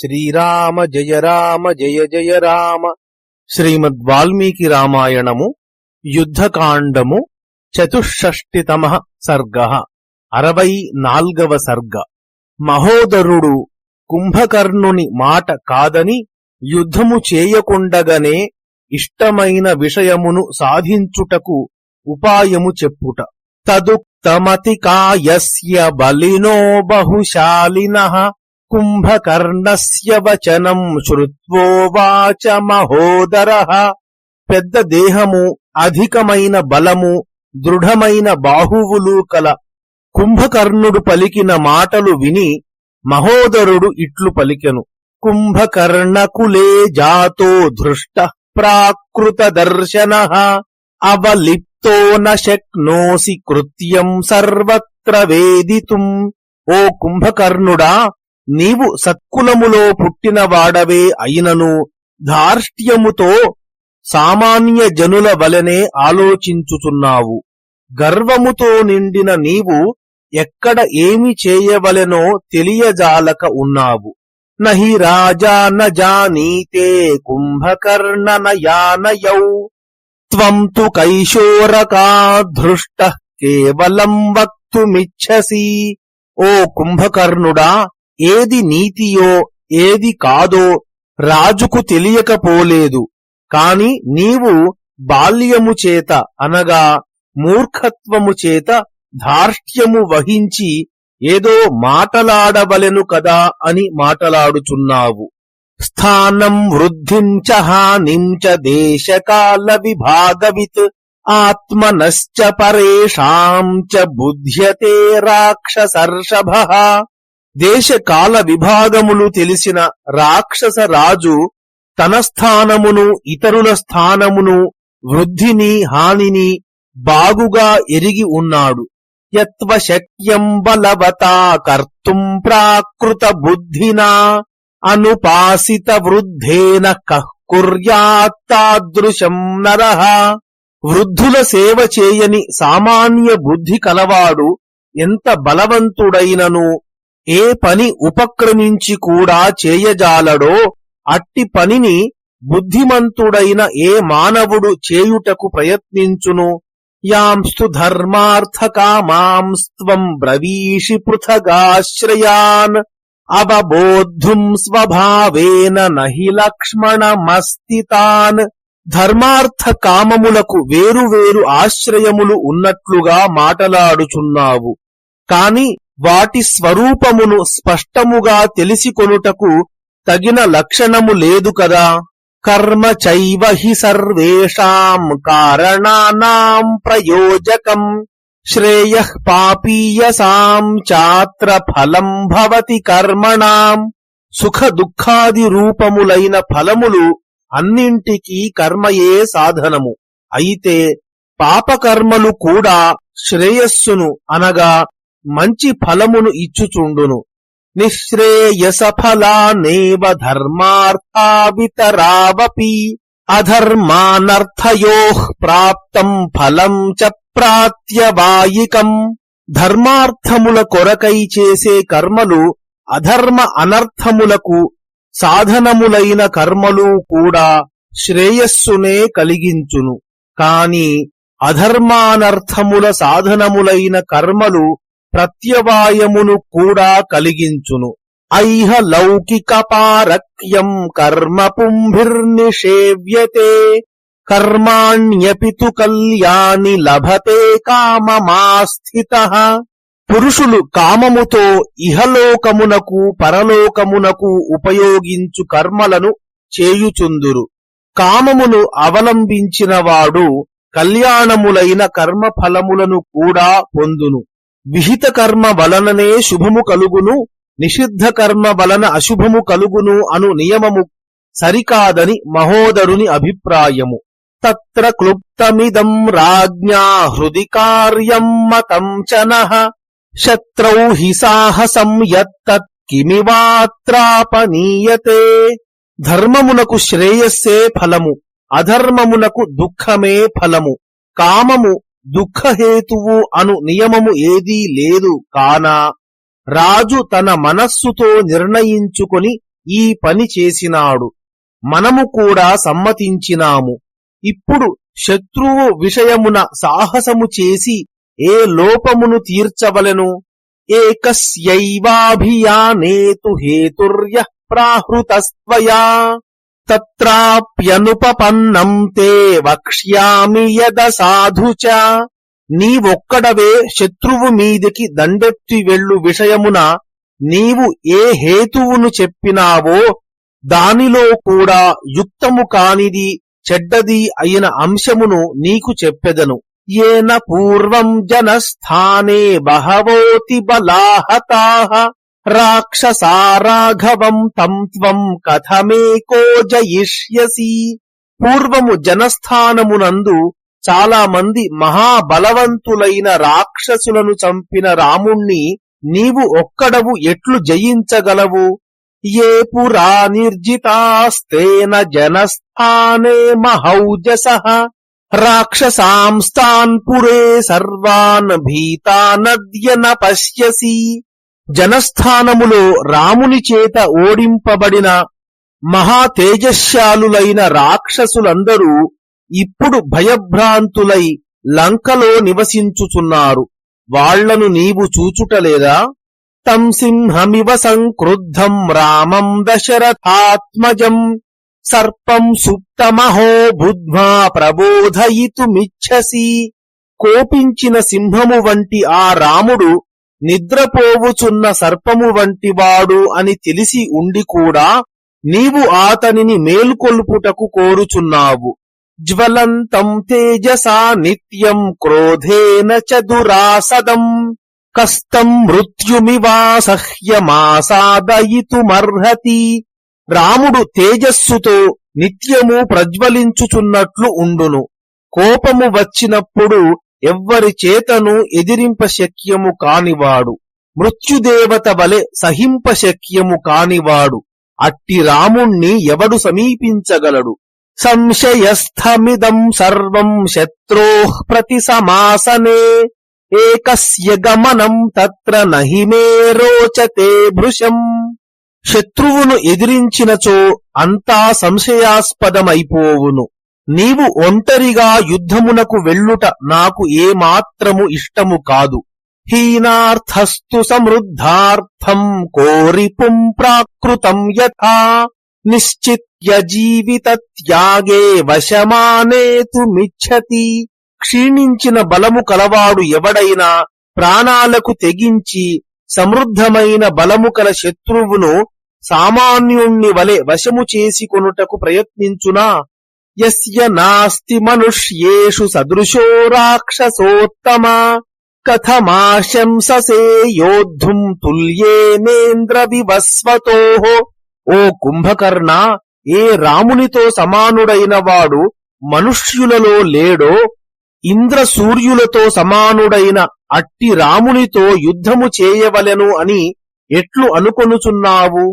శ్రీరామ జయ రామ జయ జయ రామ. శ్రీమద్ వాల్మీకి రామాయణము యుద్ధకాండము చతుషష్టితమ సర్గ అరవై నాల్గవ సర్గ. మహోదరుడు కుంభకర్ణుని మాట కాదని యుద్ధము చేయకుండగనే ఇష్టమైన విషయమును సాధించుటకు ఉపాయము చెప్పుట. తదుక్తమతి కాయస్య బలినో బహుశాలినః కుంభకర్ణస్య వచనం శ్రుత్వోవాచ మహోదర. పెద్ద దేహము అధికమైన బలము దృఢమైన బాహువులు కల కుంభకర్ణుడు పలికిన మాటలు విని మహోదరుడు ఇట్లు పలికెను. కుంభకర్ణకులే జాతో దృష్ట ప్రాకృత దర్శన. అవలిప్తో న శక్నోసి కృత్యం సర్వత్ర వేదితుం. ఓ కుంభకర్ణుడా నీవు సత్కులములో పుట్టిన వాడవే అయినను ధార్ష్ట్యముతో సామాన్య జనుల వలనే ఆలోచించుచున్నావు. గర్వముతో నిండిన నీవు ఎక్కడ ఏమి చేయవలెనో తెలియజాలక ఉన్నావు. నహి రాజా న జానీతే కుంభకర్ణనయానయౌ. త్వం తు కైశోరకాధృష్ట కేవలం వక్తుమిచ్చసి ఓ కుంభకర్ణుడా ఏది నీతియో ఏది కాదో రాజుకు తెలియకపోలేదు. కాని నీవు బాల్యము చేత అనగా మూర్ఖత్వము చేత ధార్ష్ట్యము వహించి ఏదో మాటలాడవలెను కదా అని మాటలాడుచున్నావు. స్థానం వృద్ధించ హానించ దేశకాల విభాగవిత్ ఆత్మనశ్చ పరేషాం చ బుధ్యతే రాక్షసర్షభ దేశకాల విభాగములు తెలిసిన రాక్షస రాజు తన స్థానమును ఇతరుల స్థానమును వృద్ధిని హానిని బాగుగా ఎరిగి ఉన్నాడు. యత్వ శక్యం బలవతా కర్తుం ప్రాకృత బుద్ధినా అనుపాసిత వృద్ధేన కహ్కుర్యాత్తాదృశం నర. వృద్ధుల సేవ చేయని సామాన్య బుద్ధి కలవాడు ఎంత బలవంతుడైనను ఏ పని ఉపక్రమించి కూడా చేయజాలడో అట్టి పనిని బుద్ధిమంతుడైన ఏ మానవుడు చేయుటకు ప్రయత్నించును. యాంస్తు ధర్మార్థకామాంస్త్వం బ్రవీషి పృథగాశ్రయాన్ అవబోద్ధుం స్వభావేన నహి లక్ష్మణమస్తితాన్. ధర్మార్థ కామములకు వేరువేరు ఆశ్రయములు ఉన్నట్లుగా మాటలాడుచున్నావు. కాని వాటి స్వరూపమును స్పష్టముగా తెలిసికొనుటకు తగిన లక్షణము లేదు కదా. కర్మ చైవ హి సర్వేషాం కారణానాం ప్రయోజకం. శ్రేయ పాపీయసాం చాత్ర ఫలం భవతి కర్మణాం. సుఖ దుఃఖాది రూపములైన ఫలములు అన్నింటికీ కర్మయే సాధనము. అయితే పాపకర్మలు కూడా శ్రేయస్సును అనగా మంచి ఫలమును ఇచ్చుచుండును. నిశ్రేయస ఫలానేవ ధర్మార్థావితరావపి అధర్మానర్థయో ప్రాప్తం ఫలం చ ప్రాత్యవాయికం ధర్మార్థముల కొరకై చేసే కర్మలు అధర్మ అనర్థములకు సాధనములైన కర్మలు కూడా శ్రేయస్సునే కలిగించును. కాని అధర్మానర్థముల సాధనములైన కర్మలు ప్రత్యవాయమును కూడా కలిగించును. ఐహ లౌకిక పారక్యం కర్మ పుంభిర్నిషేవ్యతే. కర్మాణ్యపితు కళ్యాణి లభతే కామమాస్థిత. పురుషులు కామముతో ఇహలోకమునకు పరలోకమునకు ఉపయోగించు కర్మలను చేయుచుందురు. కామమును అవలంబించినవాడు కళ్యాణములైన కర్మ ఫలములను కూడా పొందును. విహిత కర్మ వలననే శుభము కలుగును నిషిద్ధ కర్మ వలన అశుభము కలుగును అను నియమము సరికాదని మహోదరుని అభిప్రాయము. తత్ర క్లుప్తమిదం రాజ్ఞా హృది కార్యం మతం చన శత్రౌ హి సాహసం యత్తత్కిమివాత్రాపనీయతే ధర్మమునకు శ్రేయస్సే ఫలము అధర్మమునకు దుఃఖమే ఫలము కామము దుఃఖహేతువు అను నియమము ఏదీ లేదు. కానా రాజు తన మనస్సుతో నిర్ణయించుకొని ఈ పని చేసినాడు. మనము కూడా సమ్మతించినాము. ఇప్పుడు శత్రువు విషయమున సాహసము చేసి ఏ లోపమును తీర్చవలెను? ఏకస్యైవాభియానేతు హేతుర్య ప్రాహృతస్త్వయా? తత్రాప్యనుపపన్నం తే వక్ష్యామి యద సాధు చ. నీవొక్కడవే శత్రువు మీదికి దండెత్తి వెళ్ళు విషయమున నీవు ఏ హేతువును చెప్పినావో దానిలో కూడా యుక్తము కానిది చెడ్డది అయిన అంశమును నీకు చెప్పెదను. ఏన పూర్వం జనస్థానే బహవోతి బలాహతాః రాక్షసారాఘవం తం త్వం కథమేకో జయిష్యసి. పూర్వము జనస్థానమునందు చాలా మంది మహాబలవంతులైన రాక్షసులను చంపిన రాముణ్ణి నీవు ఒక్కడవు ఎట్లు జయించగలవు? ఏ పురా నిర్జితాస్తేన జనస్థానే మహౌజస. రాక్షసాంస్తాన్ పురే సర్వాన్ భీతానద్య న పశ్యసి. జనస్థానములో రాముని చేత ఓడింపబడిన మహా తేజశాలులైన రాక్షసులందరూ ఇప్పుడు భయభ్రాంతులై లంకలో నివసించుచున్నారు. వాళ్ళను నీవు చూచుటలేదా? తం సింహమివ సంక్రుద్ధం రామం దశరథాత్మజం సర్పం సుప్తమహో బుద్ధ్వా ప్రబోధయితుమిచ్చసి. కోపించిన సింహము వంటి ఆ రాముడు నిద్రపోవుచున్న సర్పము వంటివాడు అని తెలిసి ఉండి కూడా నీవు ఆతనిని మేల్కొల్పుటకు కోరుచున్నావు. జ్వలంతం తేజసా నిత్యం క్రోధేన చదురాసదం. దురాసదం కస్తం మృత్యుమివాసహ్యమాసాదయితుమర్హతి. రాముడు తేజస్సుతో నిత్యము ప్రజ్వలించుచున్నట్లు ఉండును. కోపము వచ్చినప్పుడు ఎవ్వరి చేతను ఎదిరింప శక్యము కానివాడు. మృత్యుదేవత వలె సహింప శక్యము కానివాడు. అట్టి రాముణ్ణి ఎవడు సమీపించగలడు? సంశయస్థమిదం సర్వం శత్రో ప్రతి సమాసనే ఏకస్య గమనం తత్ర నహిమే రోచతే భృశం. శత్రువును ఎదిరించినచో అంతా సంశయాస్పదమైపోవును. నీవు ఒంటరిగా యుద్ధమునకు వెళ్ళుట నాకు ఏమాత్రము ఇష్టము కాదు. హీనార్థస్తు సమృద్ధార్థం కోరిపుం ప్రాకృతం యథా. నిశ్చిత్య జీవిత త్యాగే వశమానేతుమిచ్చతి క్షీణించిన బలము కలవాడు ఎవడైనా ప్రాణాలకు తెగించి సమృద్ధమైన బలము కల శత్రువును సామాన్యుణ్ణి వలె వశము చేసుకొనుటకు ప్రయత్నించునా? యస్య నాస్తి మనుష్యేషు సదృశో రాక్షసోత్తమ కథమాశంససే యోద్ధుం తుల్యేనేంద్ర వివస్వతో ఓ కుంభకర్ణ ఏ రామునితో సమానుడైన వాడు మనుష్యులలో లేడో ఇంద్ర సూర్యులతో సమానుడైన అట్టి రామునితో యుద్ధము చేయవలెను అని ఎట్లు అనుకొనుచున్నావు?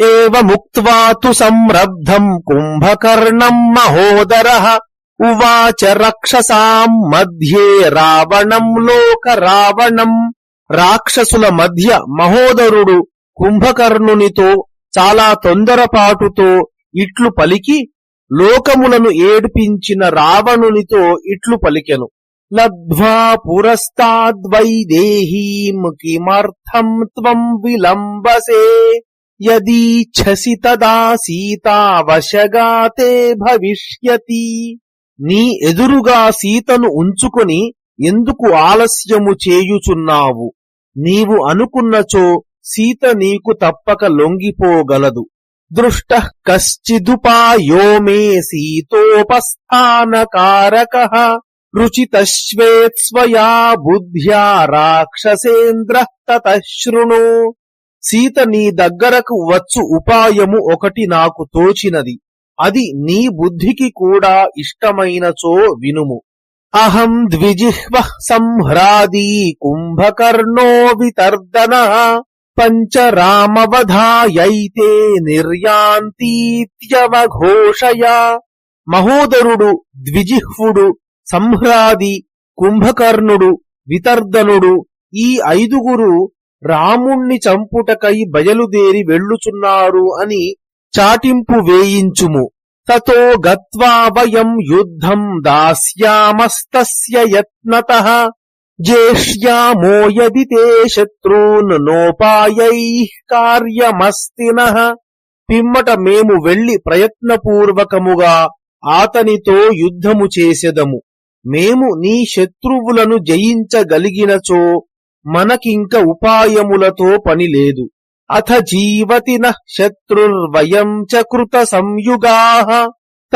ఏవముక్త్వా तु సంరబ్ధం కుంభకర్ణం మహోదర ఉవాచ రక్షసాం మధ్యే రావణం లోక రావణం రాక్షసుల మధ్య మహోదరుడు కుంభకర్ణునితో చాలా తొందరపాటుతో ఇట్లు పలికి లోకములను ఏడ్పించిన రావణునితో ఇట్లు పలికెను. లబ్ధ్వా పురస్తాద్వైదేహీం కిమర్థం త్వం విలంబసే యదీచ్ఛసి తదా సీతావశగాతే భవిష్యతి నీ ఎదురుగా సీతను ఉంచుకొని ఎందుకు ఆలస్యము చేయుచున్నావు? నీవు అనుకున్నచో సీత నీకు తప్పక లొంగిపోగలదు. దృష్ట కశ్చిదుపాయో మే సీతోపస్థానకారక। రుచితశ్వేత్స్వయా బుద్ధ్యా రాక్షసేంద్ర తతశృణు సీత నీ దగ్గరకు వచ్చు ఉపాయము ఒకటి నాకు తోచినది. అది నీ బుద్ధికి కూడా ఇష్టమైనచో వినుము. అహం ద్విజిహ్వ సంహ్రాదీ కుంభకర్ణో వితర్దన పంచరామవధాయైతే నిర్యాంతీత్యవఘోషయా. మహోదరుడు ద్విజిహ్వుడు సంహ్రాది కుంభకర్ణుడు వితర్దనుడు ఈ ఐదుగురు రాముణ్ణి చంపుటకై బయలుదేరి వెళ్ళుచున్నారు అని చాటింపు వేయించుము. తతో గత్వా వయం యుద్ధం దాస్యామస్తస్య యత్నత. జేష్యామో యది తే శత్రూన్ నోపాయై కార్యమస్తిన. పిమ్మట మేము వెళ్ళి ప్రయత్నపూర్వకముగా ఆతనితో యుద్ధము చేసెదము. మేము నీ శత్రువులను జయించగలిగినచో మనకింక ఉపాయములతో పని లేదు. అథ జీవతి శత్రుర్వయం చ కృత సంయుగా.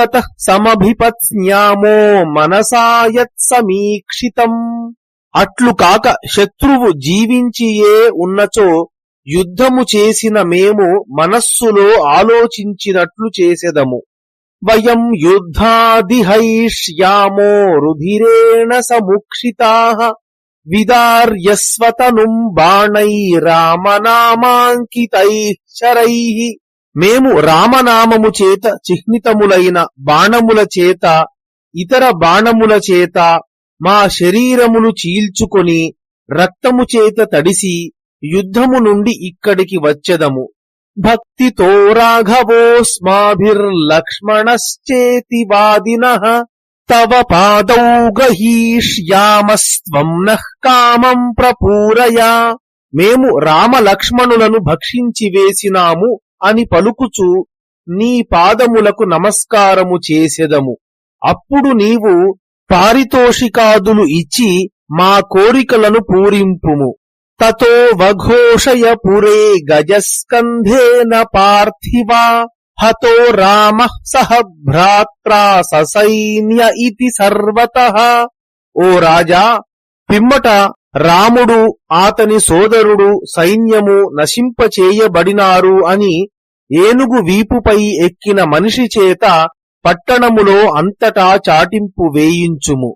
తత సమభిపత్స్యామో మనసాయత్ సమీక్షితం. అట్లు కాక శత్రువు జీవించియే ఉన్నచో యుద్ధము చేసిన మేము మనస్సులో ఆలోచించినట్లు చేసెదము. వయం యుద్ధాదిహైష్యామో రుధిరేణ సముక్షితా. విదార్యస్వతనుం బాణై రామనామాంకితై శరై మేము రామనామము చేత చిహ్నితములైన బాణముల చేత ఇతర బాణముల చేత మా శరీరములు చీల్చుకొని రక్తము చేత తడిసి యుద్ధము నుండి ఇక్కడికి వచ్చెదము. భక్తితో రాఘవోస్మాభిర్లక్ష్మణశ్చేతి వాదిన తవ పాదౌ గహీష్యామస్త్వం నః కామం ప్రపూరయా. మేము రామలక్ష్మణులను భక్షించి వేసినాము అని పలుకుచు నీ పాదములకు నమస్కారము చేసెదము. అప్పుడు నీవు పారితోషికాదులు ఇచ్చి మా కోరికలను పూరింపుము. తతో వఘోషయ పురే గజస్కంధేన పార్థివా. హతో రామ సహ భ్రాత్రా ససైన్య ఇతి సర్వత ఓ రాజా పిమ్మట రాముడు ఆతని సోదరుడు సైన్యము నశింపచేయబడినారు అని ఏనుగు వీపుపై ఎక్కిన మనిషి చేత పట్టణములో అంతటా చాటింపు వేయించుము.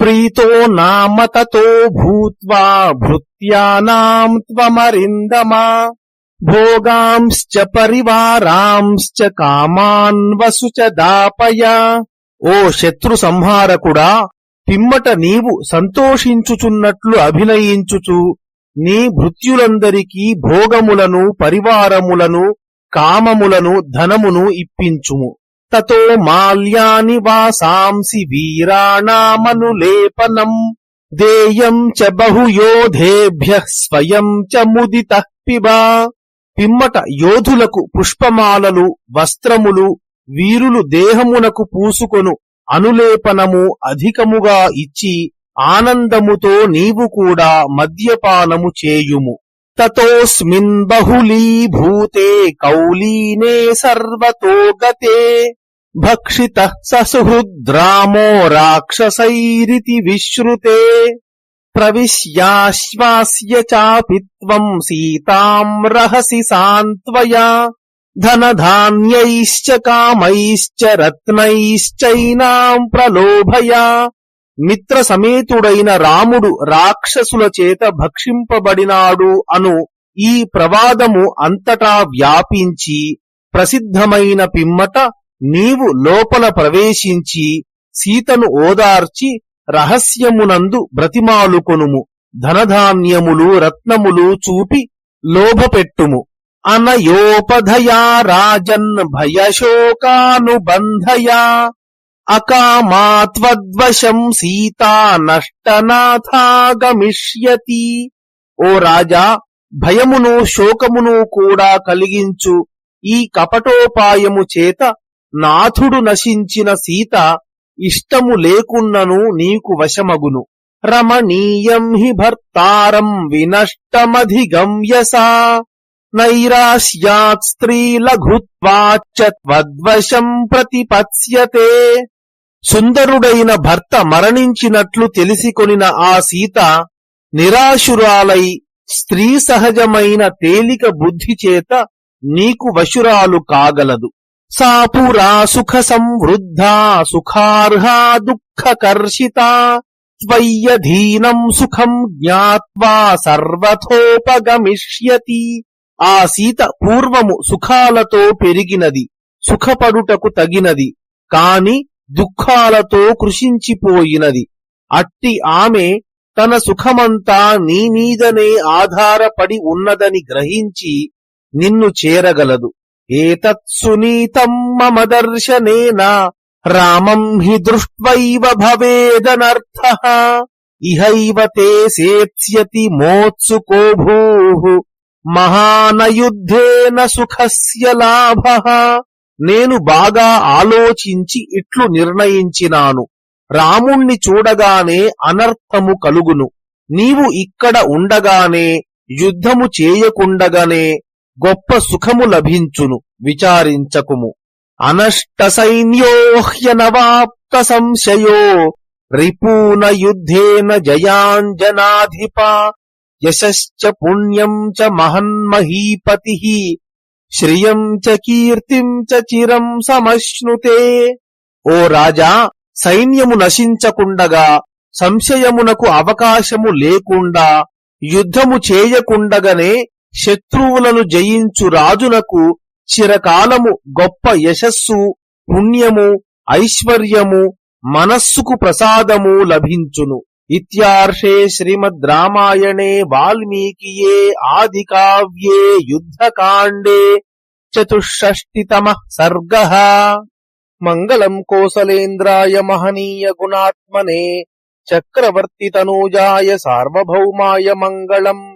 ప్రీతో నామతతో భూత్వా భృత్యానాం త్వమరిందమా? భోగాంశ్చ పరివారాంశ్చ కామాన్వసు చ దాపయ. ఓ శత్రు సంహారకుడా పిమ్మట నీవు సంతోషించుచున్నట్లు అభినయించుచు నీ భృత్యులందరికీ భోగములను పరివారములను కామములను ధనమును ఇప్పించుము. తతో మాల్యాని వాసాంసి వీరాణామనులేపనం దేయం చ బహుయోధేభ్య స్వయం చ ముదిత పిబా. పిమ్మట యోధులకు పుష్పమాలలు వస్త్రములు వీరులు దేహమునకు పూసుకొను అనులేపనము అధికముగా ఇచ్చి ఆనందముతో నీవు కూడా మద్యపానము చేయుము. తతోస్మిన్ బహుళీభూతే కౌలీనే సర్వతో గతే భక్షిత ససుహృద్రామో రాక్షసైరితి విశ్రుతే. ప్రవిశ్యాశ్వాస్య చాపి త్వం సీతాం రహసి సాంత్వయా. ధనధాన్యైశ్చ కామైశ్చ రత్నైశ్చైనాం ప్రలోభయా. మిత్ర సమేతుడైన రాముడు రాక్షసుల చేత భక్షింపబడినాడు అను ఈ ప్రవాదము అంతటా వ్యాపించి ప్రసిద్ధమైన పిమ్మట నీవు లోపల ప్రవేశించి సీతను ఓదార్చి రహస్యమునందు బ్రతిమాలుకొనుము. ధనధాన్యములు రత్నములు చూపి లోభపెట్టుము. అనయోపధయా రాజన్ భయశోకానుబంధయా. అకామాత్వద్వశం సీతా నష్టనాథాగమిష్యతి. ఓ రాజా భయమును శోకమును కూడా కలిగించు. ఈ కపటోపాయము చేత నాథుడు నశించిన సీత ఇష్టము లేకున్నను నీకు వశమగును. రమణీయం హి భర్తారం వినష్టమధిగమ్యసా. నైరాశ్యాత్ స్త్రీలఘుత్వాచ్చ త్వద్వశం ప్రతిపత్స్యతే. సుందరుడైన భర్త మరణించినట్లు తెలిసికొనిన ఆ సీత నిరాశురాలై స్త్రీ సహజమైన తేలిక బుద్ధి చేత నీకు వశురాలు కాగలదు. సా పురా సుఖ సంవృద్ధా సుఖార్హా దుఃఖకర్షిత త్వయ్యధీనం సుఖం జ్ఞాత్వా సర్వథోపగమిష్యతి ఆ సీత పూర్వము సుఖాలతో పెరిగినది సుఖపడుటకు తగినది కాని దుఃఖాలతో కృషించిపోయినది. అట్టి ఆమె తన సుఖమంతా నీ మీదనే ఆధారపడి ఉన్నదని గ్రహించి నిన్ను చేరగలదు. ఏతత్సునీతం మమ దర్శనేన రామం హి దృష్ట్వైవ భవేదనర్థ ఇహైవ తే సేత్స్యతి మోత్సుకో భూ మహానయుద్ధేన సుఖస్య లాభ నేను బాగా ఆలోచించి ఇట్లు నిర్ణయించినాను రాముణ్ణి చూడగానే అనర్థము కలుగును నీవు ఇక్కడ ఉండగానే యుద్ధము చేయకుండగానే గొప్ప సుఖము లభించును విచారించకుము. అనష్ట సైన్యోహ్యనవాప్త సంశయో రిపూన యుద్ధేన జయాంజనాధిప యశ్చ పుణ్యం చ మహన్మహీపతి శ్రియం చ కీర్తిం చ చిరం సమశ్నుతే. ఓ రాజా సైన్యము నశించకుండగా సంశయమునకు అవకాశము లేకుండా యుద్ధము చేయకుండగనే శత్రువులను జయించు రాజునకు చిరకాలము గొప్ప యశస్సు పుణ్యము ఐశ్వర్యము మనస్సుకు ప్రసాదము లభించును. ఇత్యార్షే శ్రీమద్ రామాయణే వాల్మీకియే ఆది కావ్యే యుద్ధకాండే చతుషష్టితమ సర్గ. మంగళం కోసలేంద్రాయ మహనీయ గుణాత్మనే చక్రవర్తి తనూజాయ సార్వభౌమాయ మంగళం.